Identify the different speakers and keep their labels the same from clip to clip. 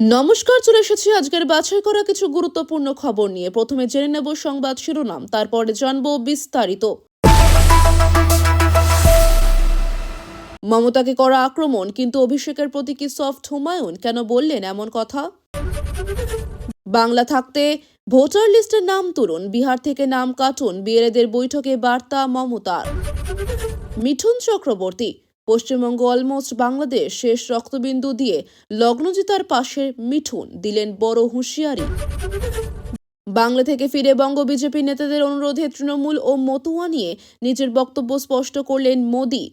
Speaker 1: নমস্কার, চলে এসেছি আজকের বাছাই করা কিছু গুরুত্বপূর্ণ খবর নিয়ে। প্রথমে জেনে নেব সংবাদ শিরোনাম, তারপরে জানব বিস্তারিত। মমতাকে করা আক্রমণ, কিন্তু অভিষেকের প্রতি কি সফট হুমায়ুন? কেন বললেন এমন কথা? বাংলা থাকতে ভোটার লিস্টের নাম তুলুন, বিহার থেকে নাম কাটুন, বিএলএদের বৈঠকে বার্তা মমতার। মিঠুন চক্রবর্তী পশ্চিমবঙ্গ অলমোস্ট বাংলাদেশ, শেষ রক্তবিন্দু দিয়ে লগ্নজিতার পাশে মিঠুন, দিলেন বড় হুঁশিয়ারি। বাংলা থেকে ফিরে বঙ্গ বিজেপি নেতাদের অনুরোধে তৃণমূল ও মতুয়া নিয়ে নিজের বক্তব্য স্পষ্ট করলেন মোদী।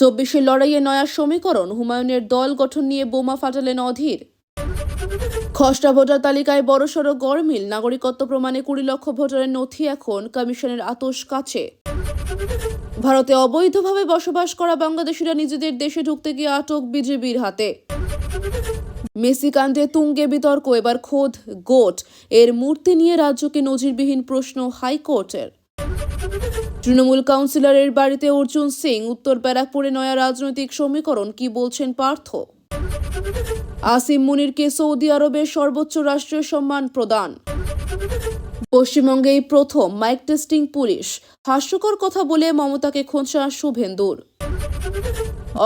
Speaker 1: চব্বিশের লড়াইয়ে নয়া সমীকরণ, হুমায়ুনের দল গঠন নিয়ে বোমা ফাটালেন অধীর। খসড়া ভোটার তালিকায় বড়সড় গরমিল নাগরিকত্ব প্রমাণে কুড়ি লক্ষ ভোটারের নথি এখন কমিশনের আতস কাছে। ভারতে অবৈধভাবে বসবাস করা বাংলাদেশিরা নিজেদের দেশে ঢুকতে গিয়ে আটক বিজেপির হাতে। মেসি কাণ্ডে তুঙ্গে বিতর্ক, এবার খোদ গোট। এর মূর্তি নিয়ে রাজ্যকে নজিরবিহীন প্রশ্ন হাইকোর্টের। তৃণমূল কাউন্সিলরের বাড়িতে অর্জুন সিং, উত্তর ব্যারাকপুরে নয়া রাজনৈতিক সমীকরণ, কি বলছেন পার্থ? আসিম মুনিরকে সৌদি আরবের সর্বোচ্চ রাষ্ট্রীয় সম্মান প্রদান। পশ্চিমবঙ্গে এই প্রথম মাইক টেস্টিং পুলিশ। হাস্যকর কথা বলে মমতাকে খোঁচা শুভেন্দুর।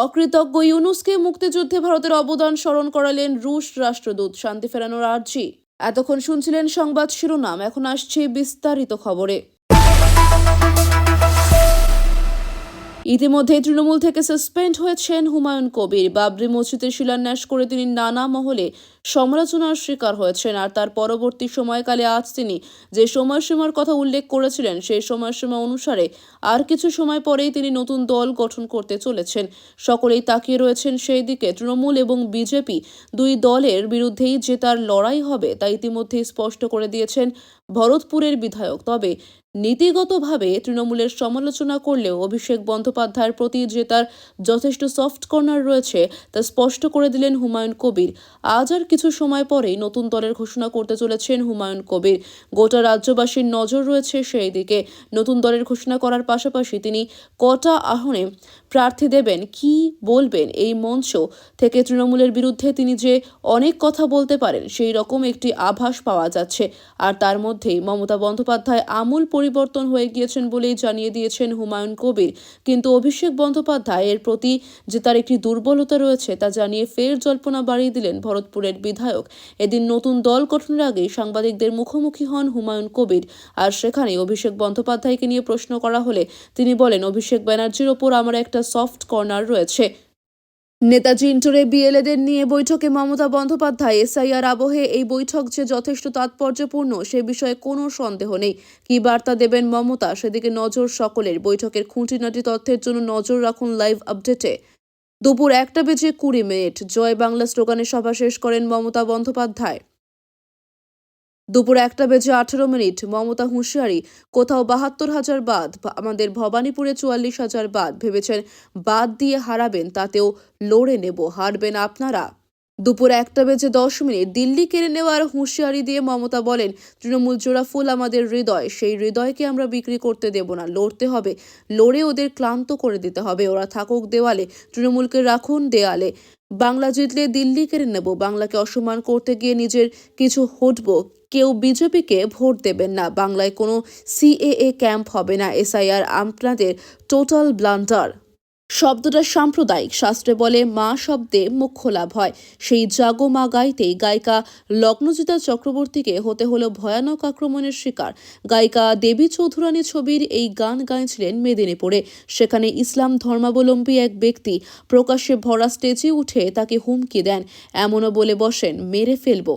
Speaker 1: অকৃতজ্ঞ ইউনুসকে মুক্তিযুদ্ধে ভারতের অবদান স্মরণ করালেন রুশ রাষ্ট্রদূত শান্তি ফেরানোর আর্জি। এতক্ষণ শুনছিলেন সংবাদ শিরোনাম, এখন আসছে বিস্তারিত খবরে। ইতিমধ্যে তৃণমূল থেকে সাসপেন্ড হয়েছেন হুমায়ুন কবির। বাবরি মসজিদের শিলান্যাস করে তিনি নানা মহলে সমালোচনার শিকার হয়েছেন। আর তার পরবর্তী সময়কালে আজ তিনি যে সময়সীমার কথা উল্লেখ করেছিলেন, সেই সময়সীমা অনুসারে আর কিছু সময় পরেই তিনি নতুন দল গঠন করতে চলেছেন। সকলেই তাকিয়ে রয়েছেন সেই দিকে। তৃণমূল এবং বিজেপি দুই দলের বিরুদ্ধেই যে তার লড়াই হবে তা ইতিমধ্যেই স্পষ্ট করে দিয়েছেন ভরতপুরের বিধায়ক। তবে নীতিগতভাবে তৃণমূলের সমালোচনা করলেও অভিষেক বন্দ্যোপাধ্যায়ের প্রতি যে তার যথেষ্ট সফট কর্নার রয়েছে, তা স্পষ্ট করে দিলেন হুমায়ুন কবির। আজ আর কিছু সময় পরেই নতুন দলের ঘোষণা করতে চলেছেন হুমায়ুন কবির। গোটা রাজ্যবাসীর নজর রয়েছে সেই দিকে। নতুন দলের ঘোষণা করার পাশাপাশি তিনি কটা আহনে প্রার্থী দেবেন, কি বলবেন এই মঞ্চ থেকে তৃণমূলের বিরুদ্ধে তিনি যে অনেক কথা বলতে পারেন, সেই রকম একটি আভাস পাওয়া যাচ্ছে। আর তার মধ্যেই মমতা বন্দ্যোপাধ্যায় আমূল পরিবর্তন হয়ে গিয়েছেন বলেই জানিয়ে দিয়েছেন হুমায়ুন কবির। কিন্তু অভিষেক বন্দ্যোপাধ্যায় এর প্রতি যে তার একটি দুর্বলতা রয়েছে, তা জানিয়ে ফের জল্পনা বাড়িয়ে দিলেন ভরতপুরের বিধায়ক। এদিন নতুন দল গঠনের আগেই সাংবাদিকদের মুখোমুখি হন হুমায়ুন কবির। আর সেখানে অভিষেক বন্দ্যোপাধ্যায়কে নিয়ে প্রশ্ন করা হলে তিনি বলেন, অভিষেক ব্যানার্জির ওপর আমার একটা সফট কর্নার রয়েছে। নেতাজি ইন্টোরে বিএলএদের নিয়ে বৈঠকে মমতা বন্দ্যোপাধ্যায়, এসআইআর আবহে এই বৈঠক যে যথেষ্ট তাৎপর্যপূর্ণ সে বিষয়ে কোনো সন্দেহ নেই। কি বার্তা দেবেন মমতা? সেদিকে নজর সকলের। বৈঠকের খুঁটিনাটি তথ্যের জন্য নজর রাখুন লাইভ আপডেটে। দুপুর একটা বেজে কুড়ি মিনিট। জয় বাংলা স্লোগানে সভা শেষ করেন মমতা বন্দ্যোপাধ্যায়। দুপুর একটা বেজে আঠেরো মিনিট, মমতা হুঁশিয়ারি, কোথাও বাহাত্তর হাজার বাদ, আমাদের ভবানীপুরে চুয়াল্লিশ হাজার বাদ, ভেবেছেন বাদ দিয়ে হারাবেন, তাতেও লড়ে নেব, হারবেন আপনারা। দুপুর একটা বেজে দশ মিনিট দিল্লি কেড়ে নেওয়ার হুঁশিয়ারি দিয়ে মমতা বলেন, তৃণমূল জোড়া ফুল আমাদের হৃদয়, সেই হৃদয়কে আমরা বিক্রি করতে দেব না, লড়তে হবে। লড়ে ওদের ক্লান্ত করে দিতে হবে। ওরা থাকুক দেওয়ালে, তৃণমূলকে রাখুন দেয়ালে। বাংলা জিতলে দিল্লি কেড়ে নেব, বাংলাকে অসম্মান করতে গিয়ে নিজের কিছু হটব। কেউ বিজেপিকে ভোট দেবেন না, বাংলায় কোনো সিএএ ক্যাম্প হবে না, এসআইআর আপনাদের টোটাল ব্লান্ডার। শব্দটা সাম্প্রদায়িক শাস্ত্রে বলে, মা শব্দে মুখ্য লাভ হয়। সেই জাগো মা গাইতেই গায়িকা লগ্নজিতা চক্রবর্তীকে হতে হলো ভয়ানক আক্রমণের শিকার। গায়িকা দেবী চৌধুরানী ছবির এই গান গাইছিলেন মেদিনীপুরে। সেখানে ইসলাম ধর্মাবলম্বী এক ব্যক্তি প্রকাশ্যে ভরা স্টেজে উঠে তাকে হুমকি দেন। এমনও বলে বসেন, মেরে ফেলব।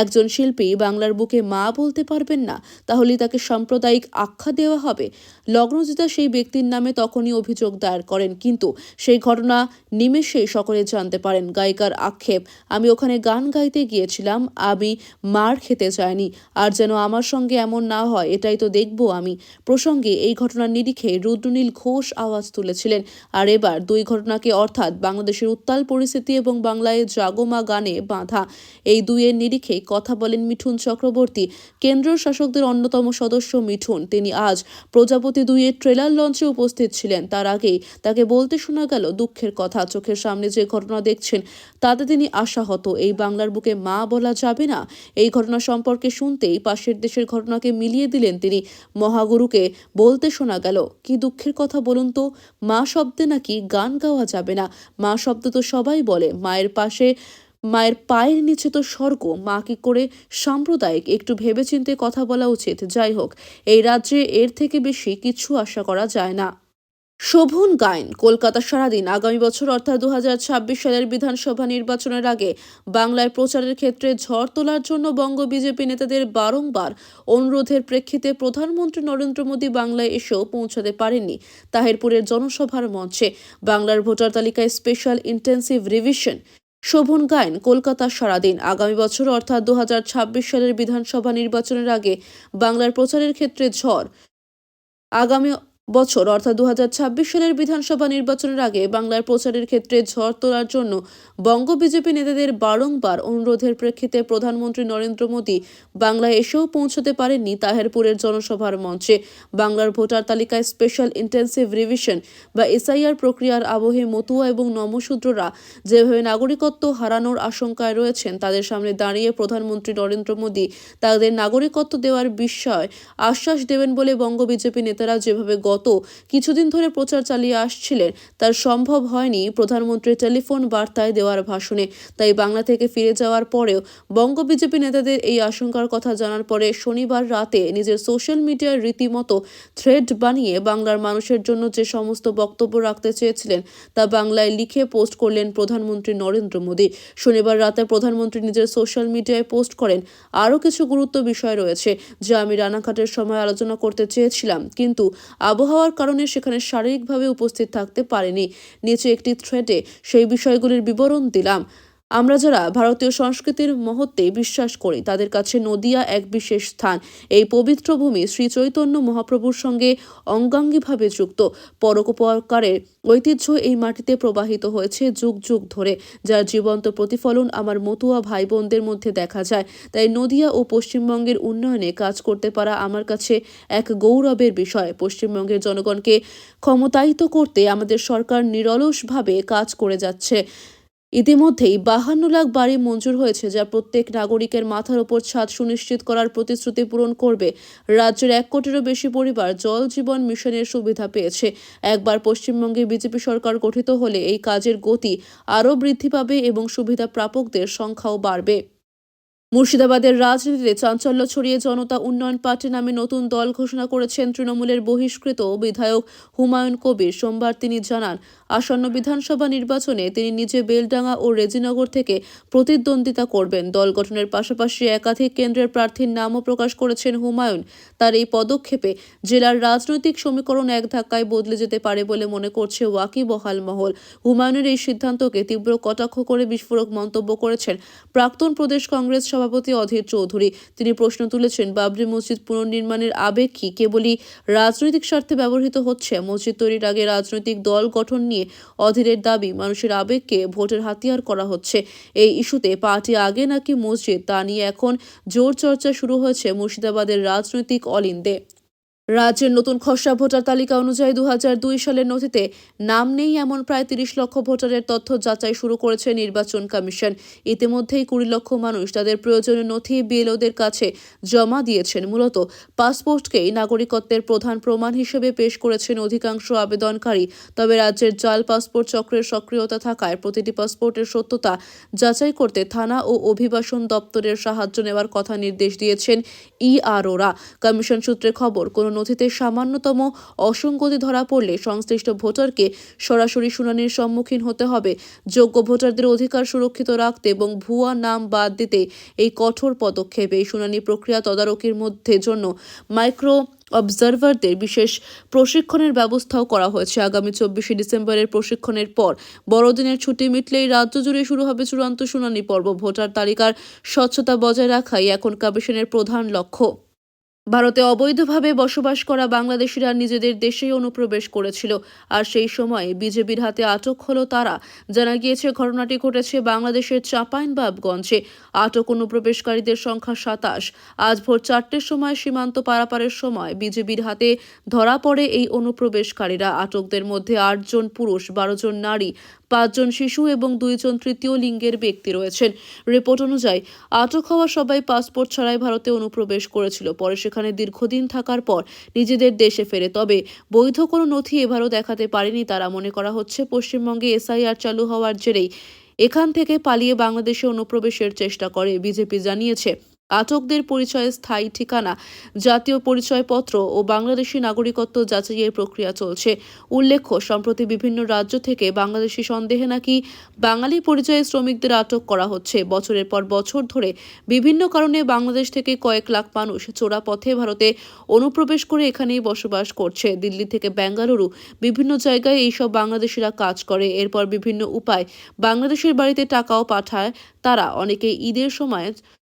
Speaker 1: একজন শিল্পী বাংলার বুকে মা বলতে পারবেন না তাহলে তাকে সাম্প্রদায়িক আখ্যা দেওয়া হবে। লগ্নজিতা সেই ব্যক্তির নামে তখনই অভিযোগ দায়ের করেন, কিন্তু সেই ঘটনা নিমেষেই সকলে জানতে পারেন। গায়িকার আক্ষেপ, আমি ওখানে গান গাইতে গিয়েছিলাম, আমি মার খেতে চাইনি আর যেন আমার সঙ্গে এমন না হয়, এটাই তো দেখব আমি। প্রসঙ্গে এই ঘটনার নিরিখে রুদ্রনীল ঘোষ আওয়াজ তুলেছিলেন। আর এবার দুই ঘটনাকে অর্থাৎ বাংলাদেশের উত্তাল পরিস্থিতি এবং বাংলায় জাগোমা গানে বাঁধা, এই দুইয়ের নিরিখে কথা বলেন মিঠুন চক্রবর্তী। কেন্দ্রীয় শাসকদের অন্যতম সদস্য মিঠুন। তিনি আজ প্রজাপতি দুইয়ের ট্রেলার লঞ্চে উপস্থিত ছিলেন। তার আগেই তাকে বলতে বলতে শোনা গেল, দুঃখের কথা। চোখের সামনে যে ঘটনা দেখছেন, তাতে তিনি আশাহত। এই বাংলার বুকে মা বলা যাবে না। এই ঘটনা সম্পর্কে শুনতেই পাশের দেশের ঘটনাকে মিলিয়ে দিলেন তিনি। মহাগুরুকে বলতে শোনা গেল, কি দুঃখের কথা বলুন তো? মা শব্দে নাকি গান গাওয়া যাবে না। মা শব্দ তো সবাই বলে, মায়ের পাশে, মায়ের পায়ের নিচে তো স্বর্গ। মা কি করে সাম্প্রদায়িক? একটু ভেবেচিন্তে কথা বলা উচিত। যাই হোক, এই রাজ্যে এর থেকে বেশি কিছু আশা করা যায় না। শোভন গায়ন, কলকাতা সারাদিন, আগামী বছর অর্থাৎ দু হাজার ছাব্বিশ সালের বিধানসভা নির্বাচনের আগে বাংলায় প্রচারের ক্ষেত্রে ঝড় তোলার জন্য বঙ্গ বিজেপি নেতাদের বারংবার অনুরোধের প্রেক্ষিতে প্রধানমন্ত্রী নরেন্দ্র মোদী বাংলায় এসেও পৌঁছাতে পারেননি। তাহেরপুরের জনসভার মঞ্চে বাংলার ভোটার তালিকায় স্পেশাল ইন্টেন্সিভ রিভিশন। শোভন গায়ন, কলকাতা সারাদিন, আগামী বছর অর্থাৎ দু হাজার ছাব্বিশ সালের বিধানসভা নির্বাচনের আগে বাংলার প্রচারের ক্ষেত্রে ঝড়। আগামী বছর, অর্থাৎ দু হাজার ছাব্বিশ সালের বিধানসভা নির্বাচনের আগে বাংলার প্রচারের ক্ষেত্রে ঝড় তোলার জন্য বঙ্গ বিজেপি নেতাদের বারংবার অনুরোধের প্রেক্ষিতে প্রধানমন্ত্রী নরেন্দ্র মোদী বাংলায় এসেও পৌঁছতে পারেননি তাহেরপুরের জনসভার মঞ্চে। বাংলার ভোটার তালিকায় স্পেশাল ইন্টেন্সিভ রিভিশন বা এসআইআর প্রক্রিয়ার আবহে মতুয়া এবং নমশূদ্ররা যেভাবে নাগরিকত্ব হারানোর আশঙ্কায় রয়েছেন, তাদের সামনে দাঁড়িয়ে প্রধানমন্ত্রী নরেন্দ্র মোদী তাদের নাগরিকত্ব দেওয়ার বিষয় আশ্বাস দেবেন বলে বঙ্গ বিজেপি নেতারা যেভাবে গত কিছুদিন ধরে প্রচার চালিয়ে আসছিলেন। তার সম্ভব হয়নি প্রধানমন্ত্রীর টেলিফোন বার্তায় দেওয়ার ভাষণে। তাই বাংলা থেকে ফিরে যাওয়ার পরেও বঙ্গ বিজেপি নেতাদের এই আশঙ্কার কথা জানার পরে শনিবার রাতে নিজের সোশ্যাল মিডিয়ার রীতিমতো থ্রেড বানিয়ে বাংলার মানুষের জন্য যে সমস্ত বক্তব্য রাখতে চেয়েছিলেন, তা বাংলায় লিখে পোস্ট করলেন প্রধানমন্ত্রী নরেন্দ্র মোদী। শনিবার রাতে প্রধানমন্ত্রী নিজের সোশ্যাল মিডিয়ায় পোস্ট করেন, আরও কিছু গুরুত্ব বিষয় রয়েছে, যা আমি রানাঘাটের সময় আলোচনা করতে চেয়েছিলাম। কিন্তু আবহাওয়ার কারণে সেখানে শারীরিকভাবে উপস্থিত থাকতে পারেনি। নিচে একটি থ্রেটে সেই বিষয়গুলির বিবরণ দিলাম। আমরা যারা ভারতীয় সংস্কৃতির মহত্বে বিশ্বাস করি, তাদের কাছে নদিয়া এক বিশেষ স্থান। এই পবিত্র ভূমি শ্রী চৈতন্য মহাপ্রভুর সঙ্গে অঙ্গাঙ্গিভাবে যুক্ত। পরোপকারের ঐতিহ্য এই মাটিতে প্রবাহিত হয়েছে যুগ যুগ ধরে, যার জীবন্ত প্রতিফলন আমার মতুয়া ভাই বোনদের মধ্যে দেখা যায়। তাই নদিয়া ও পশ্চিমবঙ্গের উন্নয়নে কাজ করতে পারা আমার কাছে এক গৌরবের বিষয়। পশ্চিমবঙ্গের জনগণকে ক্ষমতায়িত করতে আমাদের সরকার নিরলসভাবে কাজ করে যাচ্ছে। ইতিমধ্যেই বাহান্ন লাখ বাড়ি মঞ্জুর হয়েছে, যা প্রত্যেক নাগরিকের মাথার ওপর ছাদ সুনিশ্চিত করার প্রতিশ্রুতি পূরণ করবে। রাজ্যের এক কোটিরও বেশি পরিবার জল জীবন মিশনের সুবিধা পেয়েছে। একবার পশ্চিমবঙ্গে বিজেপি সরকার গঠিত হলে এই কাজের গতি আরও বৃদ্ধি পাবে এবং সুবিধা প্রাপকদের সংখ্যাও বাড়বে। মুর্শিদাবাদের রাজনীতিতে চাঞ্চল্য ছড়িয়ে জনতা উন্নয়ন পার্টি নামে নতুন দল ঘোষণা করেছেন তৃণমূলের বহিষ্কৃত বিধায়ক হুমায়ুন কবির। সোমবার তিনি জানান আসন্ন বিধানসভা নির্বাচনে তিনি নিজে বেলডাঙ্গা ও রেজিনগর থেকে প্রতিদ্বন্দ্বিতা করবেন। দল গঠনের পাশাপাশি একাধিক কেন্দ্রের প্রার্থীর নামও প্রকাশ করেছেন হুমায়ুন। তার এই পদক্ষেপে জেলার রাজনৈতিক সমীকরণ এক ধাক্কায় বদলে যেতে পারে বলে মনে করছে ওয়াকিবহাল মহল। হুমায়ুনের এই সিদ্ধান্তকে তীব্র কটাক্ষ করে বিস্ফোরক মন্তব্য করেছেন প্রাক্তন প্রদেশ কংগ্রেস সভাপতি অধীর চৌধুরী। তিনি প্রশ্ন তুলেছেন, বাবরি মসজিদ পুনর্নির্মাণের আবেগ কি? কেবলই রাজনৈতিক স্বার্থে ব্যবহৃত হচ্ছে? মসজিদ তৈরির আগে রাজনৈতিক দল গঠন নিয়ে অধীরের দাবি, মানুষের আবেগকে ভোটের হাতিয়ার করা হচ্ছে। এই ইস্যুতে পার্টি আগে নাকি মসজিদ তা নিয়ে এখন জোর চর্চা শুরু হয়েছে মুর্শিদাবাদের রাজনৈতিক অলিন্দে। রাজ্যের নতুন খসড়া ভোটার তালিকা অনুযায়ী দু সালের নথিতে নাম নেই এমন প্রায় তিরিশ লক্ষ ভোটারের তথ্য যাচাই শুরু করেছে নির্বাচন কমিশন। ইতিমধ্যেই কুড়ি লক্ষ মানুষ তাদের প্রয়োজনীয় নথি বিএলওদের কাছে জমা দিয়েছেন। মূলত পাসপোর্টকেই নাগরিকত্বের প্রধান প্রমাণ হিসেবে পেশ করেছেন অধিকাংশ আবেদনকারী। তবে রাজ্যের জাল পাসপোর্ট চক্রের সক্রিয়তা থাকায় প্রতিটি পাসপোর্টের সত্যতা যাচাই করতে থানা ও অভিবাসন দপ্তরের সাহায্য নেওয়ার কথা নির্দেশ দিয়েছেন ইআরওরা। কমিশন সূত্রে খবর, কোনো নথিতে সামান্যতম অসঙ্গতি ধরা পড়লে সংশ্লিষ্ট ভোটারকে সরাসরি শুনানির সম্মুখীন হতে হবে। যোগ্য ভোটারদের অধিকার সুরক্ষিত রাখতে এবং ভুয়া নাম বাদ দিতে এই কঠোর পদক্ষেপ, এই শুনানি প্রক্রিয়া তদারকির মধ্যে জন্য মাইক্রো অবজারভারদের বিশেষ প্রশিক্ষণের ব্যবস্থাও করা হয়েছে। আগামী চব্বিশে ডিসেম্বরের প্রশিক্ষণের পর বড়দিনের ছুটি মিটলেই রাজ্য জুড়ে শুরু হবে চূড়ান্ত শুনানি পর্ব। ভোটার তালিকার স্বচ্ছতা বজায় রাখাই এখন কমিশনের প্রধান লক্ষ্য। ভারতে অবৈধভাবে বসবাস করা বাংলাদেশিরা নিজেদের দেশেই অনুপ্রবেশ করেছিল। আর সেই সময় বিজেপির হাতে আটক হলো তারা। জানা গিয়েছে, ঘটনাটি ঘটেছে বাংলাদেশের চাঁপাইনবাবগঞ্জে। আটক অনুপ্রবেশকারীদের সংখ্যা সাতাশ। আজ ভোর চারটের সময় সীমান্ত পারাপারের সময় বিজেপির হাতে ধরা পড়ে এই অনুপ্রবেশকারীরা। আটকদের মধ্যে আটজন পুরুষ, বারো জন নারী। পাঁচজন শিশু এবং দুইজন তৃতীয় লিঙ্গের ব্যক্তি রয়েছেন। রিপোর্ট অনুযায়ী, আটক হওয়া সবাই পাসপোর্ট ছাড়াই ভারতে অনুপ্রবেশ করেছিল। পরে সেখানে দীর্ঘদিন থাকার পর নিজেদের দেশে ফেরে। তবে বৈধ কোনো নথি এবারও দেখাতে পারেনি তারা। মনে করা হচ্ছে, পশ্চিমবঙ্গে এসআইআর চালু হওয়ার জেরেই এখান থেকে পালিয়ে বাংলাদেশে অনুপ্রবেশের চেষ্টা করে। বিজেপি জানিয়েছে আটকদের পরিচয়ে স্থায়ী ঠিকানা, জাতীয় পরিচয়পত্র ও বাংলাদেশি নাগরিকত্ব যাচাইয়ের প্রক্রিয়া চলছে। উল্লেখ্য, সম্প্রতি বিভিন্ন রাজ্য থেকে বাংলাদেশি সন্দেহে নাকি বাঙালি পরিচয়ে শ্রমিকদের আটক করা হচ্ছে। বছরের পর বছর ধরে বিভিন্ন কারণে বাংলাদেশ থেকে কয়েক লাখ মানুষ চোরা পথে ভারতে অনুপ্রবেশ করে এখানেই বসবাস করছে। দিল্লি থেকে বেঙ্গালুরু, বিভিন্ন জায়গায় এইসব বাংলাদেশিরা কাজ করে। এরপর বিভিন্ন উপায় বাংলাদেশের বাড়িতে টাকাও পাঠায় তারা। অনেকে ঈদের সময়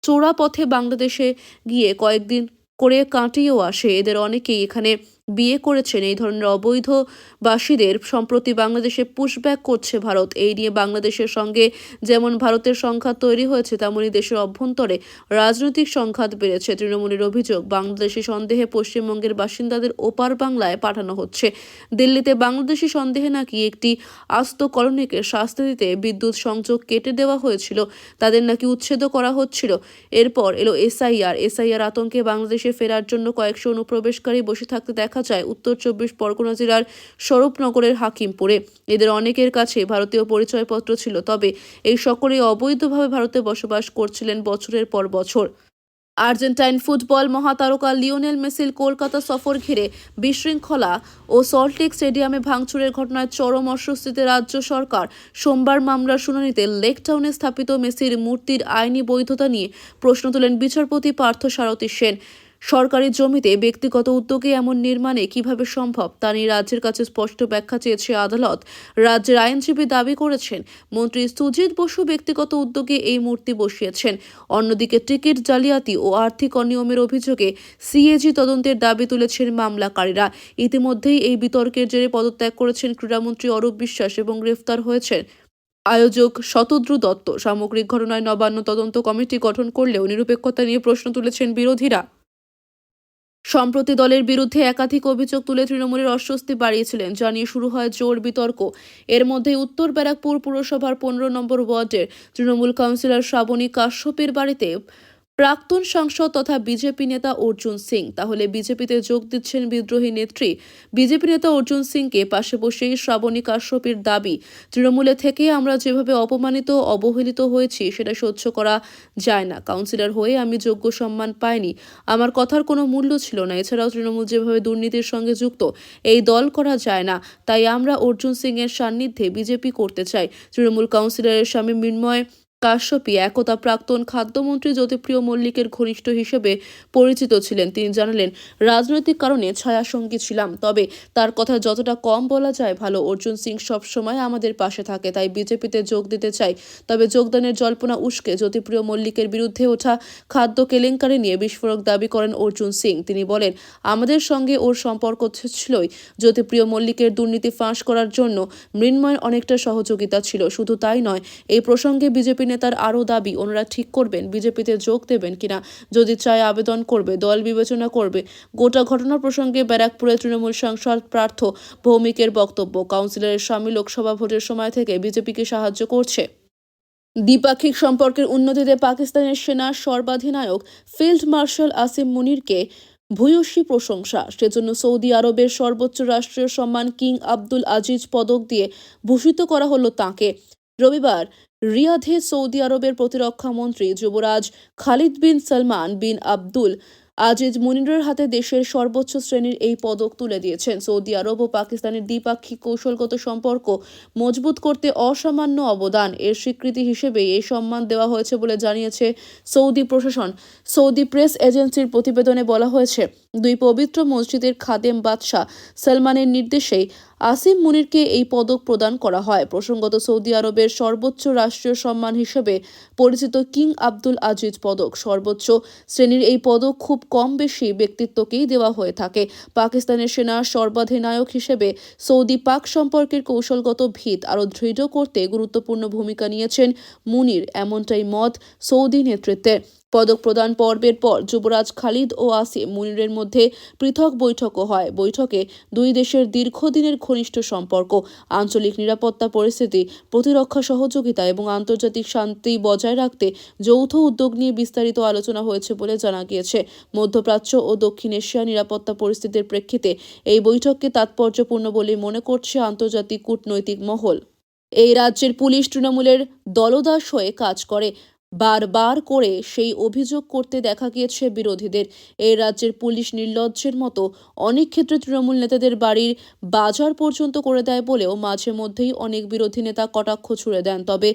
Speaker 1: চোরা পথে বাংলাদেশে গিয়ে কয়েকদিন করে কাটিয়েও আসে। এদের অনেকেই এখানে বিয়ে করেছেন। এই ধরনের অবৈধবাসীদের সম্প্রতি বাংলাদেশে পুশব্যাক করছে ভারত। এই নিয়ে বাংলাদেশের সঙ্গে যেমন ভারতের সংঘাত তৈরি হয়েছে তেমনি দেশের অভ্যন্তরে রাজনৈতিক সংঘাত বেড়েছে। তৃণমূলের অভিযোগ, বাংলাদেশি সন্দেহে পশ্চিমবঙ্গের বাসিন্দাদের ওপার বাংলায় পাঠানো হচ্ছে। দিল্লিতে বাংলাদেশি সন্দেহে নাকি একটি আস্ত কলোনিকে শাস্তি দিতে বিদ্যুৎ সংযোগ কেটে দেওয়া হয়েছিল, তাদের নাকি উচ্ছেদ করা হচ্ছিল। এরপর এলো এসআইআর। এসআইআর আতঙ্কে বাংলাদেশে ফেরার জন্য কয়েকশো অনুপ্রবেশকারী বসে থাকতে দেখা যায় উত্তর চব্বিশ পরগনা জেলার স্বরূপনগরের হাকিমপুরে। এদের অনেকের কাছে ভারতীয় পরিচয়পত্র ছিল, তবে এই সকলেই অবৈধভাবে ভারতে বসবাস করছিলেন বছরের পর বছর। আর্জেন্টাইন ফুটবল মহাতারকা লিওনেল মেসির কলকাতা সফর ঘিরে বিশৃঙ্খলা ও সল্টলেক স্টেডিয়ামে ভাঙচুরের ঘটনায় চরম অস্বস্তিতে রাজ্য সরকার সোমবার মামলার শুনানিতে লেকটাউনে স্থাপিত মেসির মূর্তির আইনি বৈধতা নিয়ে প্রশ্ন তোলেন বিচারপতি পার্থ সারথী সেন। সরকারি জমিতে ব্যক্তিগত উদ্যোগে এমন নির্মাণে কীভাবে সম্ভব তা নিয়ে রাজ্যের কাছে স্পষ্ট ব্যাখ্যা চেয়েছে আদালত। রাজ্যের আইনজীবী দাবি করেছেন, মন্ত্রী সুজিত বসু ব্যক্তিগত উদ্যোগে এই মূর্তি বসিয়েছেন। অন্যদিকে টিকিট জালিয়াতি ও আর্থিক অনিয়মের অভিযোগে সিএজি তদন্তের দাবি তুলেছেন মামলাকারীরা। ইতিমধ্যেই এই বিতর্কের জেরে পদত্যাগ করেছেন ক্রীড়ামন্ত্রী অরূপ বিশ্বাস এবং গ্রেফতার হয়েছেন আয়োজক শতদ্রু দত্ত। সামগ্রিক ঘটনায় নবান্ন তদন্ত কমিটি গঠন করলেও নিরপেক্ষতা নিয়ে প্রশ্ন তুলেছেন বিরোধীরা। সম্প্রতি দলের বিরুদ্ধে একাধিক অভিযোগ তুলে তৃণমূলের অস্বস্তি বাড়িয়েছিলেন যা নিয়ে শুরু হয় জোর বিতর্ক। এর মধ্যে উত্তর ব্যারাকপুর পুরসভার পনেরো নম্বর ওয়ার্ডের তৃণমূল কাউন্সিলর শ্রাবণী কাশ্যপের বাড়িতে প্রাক্তন সাংসদ তথা বিজেপি নেতা অর্জুন সিং। তাহলে বিজেপিতে যোগ দিচ্ছেন বিদ্রোহী নেত্রী। বিজেপি নেতা অর্জুন সিংকে পাশে বসেই শ্রাবণী কাশ্যপের দাবি, তৃণমূলে থেকে আমরা যেভাবে অপমানিত, অবহেলিত হয়েছি, সেটা সহ্য করা যায় না। কাউন্সিলর হয়ে আমি যোগ্য সম্মান পাইনি। আমার কথার কোনো মূল্য ছিল না। এছাড়াও তৃণমূল যেভাবে দুর্নীতির সঙ্গে যুক্ত, এই দল করা যায় না। তাই আমরা অর্জুন সিং এর সান্নিধ্যে বিজেপি করতে চাই। তৃণমূল কাউন্সিলরের স্বামী মৃন্ময় কাশ্যপী একতা প্রাক্তন খাদ্যমন্ত্রী জ্যোতিপ্রিয় মল্লিকের ঘনিষ্ঠ হিসেবে পরিচিত ছিলেন। তিনি জানালেন, রাজনৈতিক কারণে ছায়াসঙ্গী ছিলাম, তবে তার কথা যতটা কম বলা যায়, ভালো। অর্জুন সিং সবসময় আমাদের পাশে থাকে, তাই বিজেপিতে যোগ দিতে চাই। তবে যোগদানের জল্পনা উস্কে। জ্যোতিপ্রিয় মল্লিকের বিরুদ্ধে ওঠা খাদ্য কেলেঙ্কারি নিয়ে বিস্ফোরক দাবি করেন অর্জুন সিং। তিনি বলেন, আমাদের সঙ্গে ওর সম্পর্ক ছিলই। জ্যোতিপ্রিয় মল্লিকের দুর্নীতি ফাঁস করার জন্য মৃন্ময়ের অনেকটা সহযোগিতা ছিল। শুধু তাই নয়, এই প্রসঙ্গে বিজেপি নেতার আরও দাবি, ওনারা ঠিক করবেন, বিজেপিতে যোগ দেবেন কিনা, যদি চায় আবেদন করবে, দল বিবেচনা করবে। গোটা ঘটনা প্রসঙ্গে ব্যারাকপুরে তৃণমূল সাংসদ প্রার্থ ভৌমিকের বক্তব্য, কাউন্সিলরের স্বামী লোকসভা ভোটের সময় থেকে বিজেপিকে সাহায্য করছে। দ্বিপাক্ষিক সম্পর্কের উন্নতিতে পাকিস্তানের সেনার সর্বাধিনায়ক, ফিল্ড মার্শাল আসিম মুনিরকে ভূয়সী প্রশংসা। সেজন্য সৌদি আরবের সর্বোচ্চ রাষ্ট্রীয় সম্মান কিং আব্দুল আজিজ পদক দিয়ে ভূষিত করা হলো তাঁকে। রবিবার রিয়াধে সৌদি আরবের প্রতিরক্ষা মন্ত্রী যুবরাজ খালিদ বিন সালমান বিন আব্দুল আজিজ মুনিরের হাতে দেশের সর্বোচ্চ শ্রেণির এই পদক তুলে দিয়েছেন। সৌদি আরব ও পাকিস্তানের দ্বিপাক্ষিক কৌশলগত সম্পর্ক মজবুত করতে অসামান্য অবদান এর স্বীকৃতি হিসেবে এই সম্মান দেওয়া হয়েছে বলে জানিয়েছে সৌদি প্রশাসন। সৌদি প্রেস এজেন্সির প্রতিবেদনে বলা হয়েছে, দুই পবিত্র মসজিদের খাদেম বাদশাহ সালমানের নির্দেশেই আসিম মুনিরকে এই পদক প্রদান করা হয়। প্রসঙ্গত সৌদি আরবের সর্বোচ্চ রাষ্ট্রীয় সম্মান হিসেবে পরিচিত কিং আব্দুল আজিজ পদক। সর্বোচ্চ শ্রেণির এই পদক খুব কম বেশি ব্যক্তিত্বকেই দেওয়া হয়ে থাকে। পাকিস্তানের সেনা সর্বাধিনায়ক হিসেবে সৌদি পাক সম্পর্কের কৌশলগত ভিত আরও দৃঢ় করতে গুরুত্বপূর্ণ ভূমিকা নিয়েছেন মুনির। এমনটাই মত সৌদি নেতৃত্বের। পদক প্রদান পর্বের পর যুবরাজ খালিদ ও আসিম মুনিরের মধ্যে পৃথক বৈঠকও হয়। বৈঠকে দুই দেশের দীর্ঘদিনের ঘনিষ্ঠ সম্পর্ক, আঞ্চলিক নিরাপত্তা পরিস্থিতি, প্রতিরক্ষা সহযোগিতা এবং আন্তর্জাতিক শান্তি বজায় রাখতে যৌথ উদ্যোগ নিয়ে বিস্তারিত আলোচনা হয়েছে বলে জানা গিয়েছে। মধ্যপ্রাচ্য ও দক্ষিণ এশিয়া নিরাপত্তা পরিস্থিতির প্রেক্ষিতে এই বৈঠককে তাৎপর্যপূর্ণ বলে মনে করছে আন্তর্জাতিক কূটনৈতিক মহল। এই রাজ্যের পুলিশ তৃণমূলের দলদাস হয়ে কাজ করে। বারবার করে সেই অভিযোগ করতে দেখা গিয়েছে বিরোধীদের। এই রাজ্যের পুলিশ নির্লজ্জের মতো অনেক ক্ষেত্রে তৃণমূল নেতাদের বাড়ির বাজার পর্যন্ত করে দেয় বলেও মাঝে মধ্যেই অনেক বিরোধী নেতা কটাক্ষ ছুড়ে দেন। তবে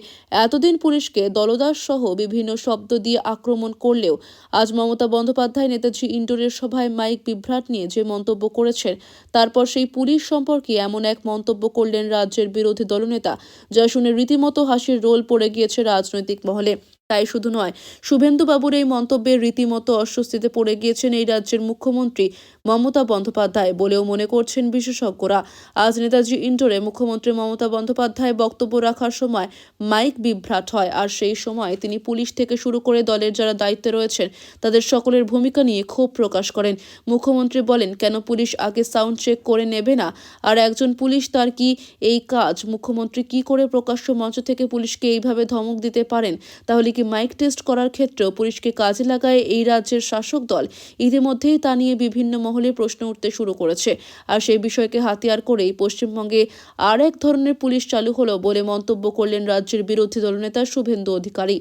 Speaker 1: এতদিন পুলিশকে দলদাস সহ বিভিন্ন শব্দ দিয়ে আক্রমণ করলেও আজ মমতা বন্দ্যোপাধ্যায় নেতাজি ইন্ডোরের সভায় মাইক বিভ্রাট নিয়ে যে মন্তব্য করেছেন, তারপর সেই পুলিশ সম্পর্কে এমন এক মন্তব্য করলেন রাজ্যের বিরোধী দলনেতা, যা শুনে রীতিমতো হাসির রোল পড়ে গিয়েছে রাজনৈতিক মহলে। তাই শুধু নয়, শুভেন্দুবাবুর এই মন্তব্যের রীতিমতো অস্বস্তিতে পড়ে গিয়েছেন এই রাজ্যের মুখ্যমন্ত্রী মমতা বন্দ্যোপাধ্যায় বলেও মনে করছেন বিশেষজ্ঞরা। আজ নেতাজি ইন্ডোরে মুখ্যমন্ত্রী মমতা বন্দ্যোপাধ্যায় বক্তব্য রাখার সময় মাইক বিভ্রাট হয় আর সেই সময় তিনি পুলিশ থেকে শুরু করে দলের যারা দায়িত্বে রয়েছেন তাদের সকলের ভূমিকা নিয়ে ক্ষোভ প্রকাশ করেন। মুখ্যমন্ত্রী বলেন, কেন পুলিশ আগে সাউন্ড চেক করে নেবে না? আর একজন পুলিশ তার কি এই কাজ? মুখ্যমন্ত্রী কি করে প্রকাশ্য মঞ্চ থেকে পুলিশকে এইভাবে ধমক দিতে পারেন? তাহলে কি মাইক টেস্ট করার ক্ষেত্রেও পুলিশকে কাজে লাগায় এই রাজ্যের শাসক দল। ইতিমধ্যেই তা নিয়ে বিভিন্ন মহলে প্রশ্ন উঠতে শুরু করেছে। আর সেই বিষয়কে হাতিয়ার করেই পশ্চিমবঙ্গে আর এক ধরনের পুলিশ চালু হলো বলে মন্তব্য করলেন রাজ্যের বিরোধী দলনেতা শুভেন্দু অধিকারী।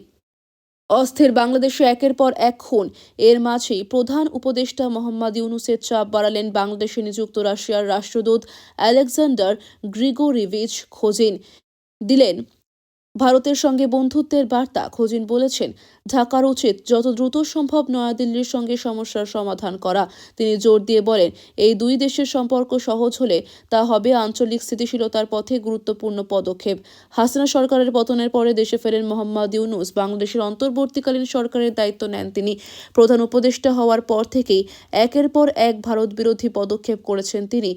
Speaker 1: অস্থির বাংলাদেশে একের পর এক খুন। এর মাঝেই প্রধান উপদেষ্টা মোহাম্মদ ইউনুসের চাপ বাড়ালেন বাংলাদেশে নিযুক্ত রাশিয়ার রাষ্ট্রদূত আলেকজান্ডার গ্রিগোরিভিচ খোজিন। দিলেন ভারতের সঙ্গে বন্ধুত্বের বার্তা খোজিন বলেছেন ঢাকার উচিত। যত দ্রুত সম্ভব নয়াদিল্লির সঙ্গে সমস্যার সমাধান করা। তিনি জোর দিয়ে বলেন, এই দুই দেশের সম্পর্ক সহজ হলে তা হবে আঞ্চলিক স্থিতিশীলতার পথে গুরুত্বপূর্ণ পদক্ষেপ। হাসিনা সরকারের পতনের পরে দেশে ফেরেন মোহাম্মদ ইউনুস। বাংলাদেশের অন্তর্বর্তীকালীন সরকারের দায়িত্ব নেন তিনি। প্রধান উপদেষ্টা হওয়ার পর থেকেই একের পর এক ভারত বিরোধী পদক্ষেপ করেছেন তিনি।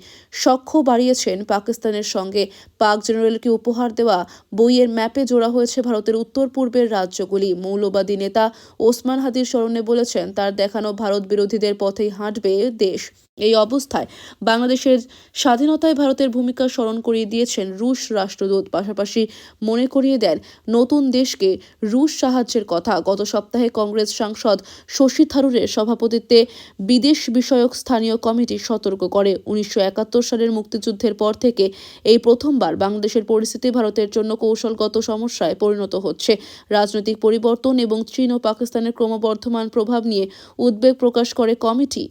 Speaker 1: সখ্য বাড়িয়েছেন পাকিস্তানের সঙ্গে। পাক জেনারেলকে উপহার দেওয়া বইয়ের ম্যাপে জোড়া হয়েছে ভারতের উত্তর পূর্বের রাজ্যগুলি। মৌলবাদী নেতা ওসমান হাদির স্মরণে বলেছেন, তার দেখানো ভারত বিরোধীদের পথেই হাঁটবে দেশ। এই অবস্থায় বাংলাদেশের স্বাধীনতায় ভারতের ভূমিকা স্মরণ করিয়ে দিয়েছেন রুশ রাষ্ট্রদূত। পাশাপাশি মনে করিয়ে দেন, নতুন দেশকে রুশ সাহায্যের কথা। গত সপ্তাহে কংগ্রেস সাংসদ শশী থারুরের সভাপতিত্বে বিদেশ বিষয়ক স্থানীয় কমিটি সতর্ক করে। উনিশশো একাত্তর সালের মুক্তিযুদ্ধের পর থেকে এই প্রথমবার বাংলাদেশের পরিস্থিতি ভারতের জন্য কৌশলগত সমস্যায় পরিণত হচ্ছে। রাজনৈতিক পরিবর্তন এবং চীন ও পাকিস্তানের ক্রমবর্ধমান প্রভাব নিয়ে উদ্বেগ প্রকাশ করে কমিটি।